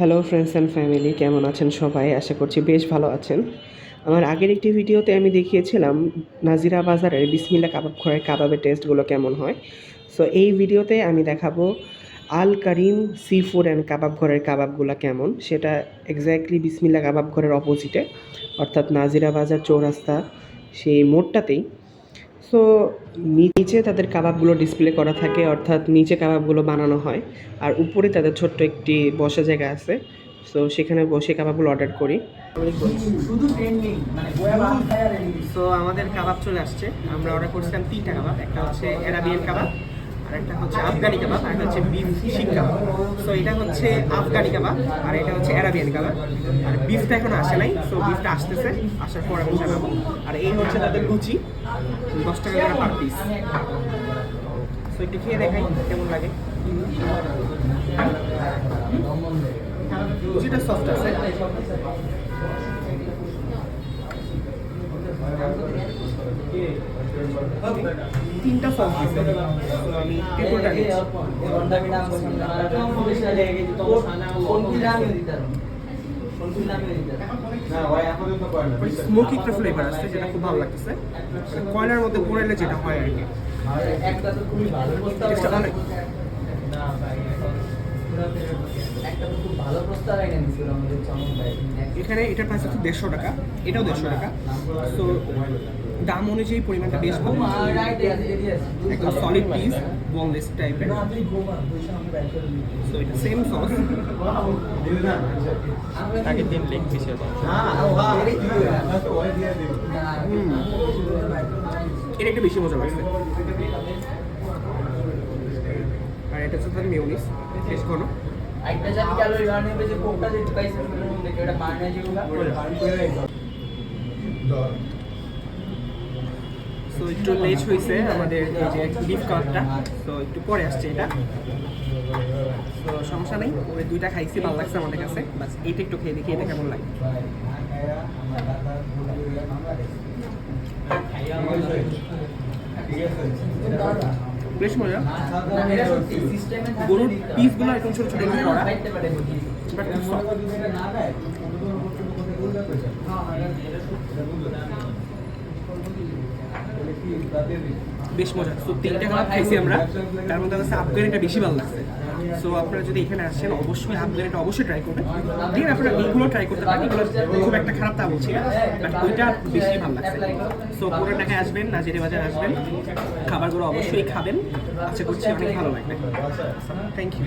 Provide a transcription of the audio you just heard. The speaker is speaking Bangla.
হ্যালো ফ্রেন্ডস অ্যান্ড ফ্যামিলি কেমন আছেন সবাই? আশা করছি বেশ ভালো আছেন। আমার আগের একটি ভিডিওতে আমি দেখিয়েছিলাম নাজিরা বাজারের বিসমিল্লা কাবাব ঘরের কাবাবের টেস্টগুলো কেমন হয়। সো এই ভিডিওতে আমি দেখাবো Al Karim sea food and Kabab ঘরের কাবাবগুলো কেমন। সেটা এক্স্যাক্টলি বিসমিল্লা কাবাব ঘরের অপোজিটে অর্থাৎ নাজিরা বাজার চৌরাস্তা, সেই মোড়টাতেই। সো নিচে তাদের কাবাবগুলো ডিসপ্লে করা থাকে, অর্থাৎ নিচে কাবাবগুলো বানানো হয়, আর উপরে তাদের ছোট্ট একটি বসা জায়গা আছে। সো সেখানে বসে কাবাবগুলো অর্ডার করি। ট্রেন্ডিং মানে সো আমাদের কাবাব চলে আসছে। আমরা অর্ডার করছিলাম তিনটা কাবাব, একটা হচ্ছে অ্যারাবিয়ান কাবাব, আর একটা হচ্ছে আফগানি কাবাব, আর একটা হচ্ছে বিফ শিক কাবাব। সো এটা হচ্ছে আফগানি কাবাব, আর এটা হচ্ছে অ্যারাবিয়ান কাবাব। আর বিফটা এখন আসে নাই সো বিফটা আসতেছে, আসার পর আমি জানাব। এই হচ্ছে তাদের লুচি দশ টাকা করে পার পিস সো একটু খেয়ে দেখাই কেমন লাগে। লুচিটা সফট আছে। তিনটা আমি ট্রিপলটা নিচ্ছি স্মোকি ফ্লেভার আসছে যেটা খুব ভালো লাগতেছে। কয়লার মধ্যে পোড়াইলে যেটা হয় আর কি? এখানে এটার প্রাইস হচ্ছে দেড়শো টাকা। এটাও দেড়শো টাকা। তো দাম অনুযায়ী পরিমাণটা বেশ কম একটা সলিড পিস বোনলেস টাইপের এটা সেম সস দিন লেগ পিসের এটা একটু বেশি মজা লাগছে। আর এটা হচ্ছে তার মেয়নিস বেশ ঘন। একটা জানি ক্যালোরি যে কোকটা যে ওটা? যেগুলো সো একটু লেট হয়েছে আমাদের এই যে বিফ কাপটা তো একটু পরে আসছে এটা। তো সমস্যা নেই ওই দুইটা খাইছি, ভালো লাগছে আমাদের কাছে। বাস এইটা একটু খেয়ে দেখি, এটা কেমন লাগে। বেশ মজা। গরুর পিসগুলো একদম ছোট ছোট করে করা। বাট। বেশ মজা। তো তিনটা কালার খাইছি আমরা। তার মধ্যে হচ্ছে আফগানিটা বেশি ভালো লাগছে। সো আপনারা যদি এখানে আসেন, অবশ্যই আফগানিটা অবশ্যই ট্রাই করবেন। দিয়ে আপনারা এইগুলো ট্রাই করতে পারেন। এগুলো খুব একটা খারাপ তা বলছি না বাট ওইটা বেশি ভালো লাগছে। সো পুরো টাকায় আসবেন, নাজিরে বাজার আসবেন। খাবারগুলো অবশ্যই খাবেন। আশা করছি অনেক ভালো লাগবে। Thank you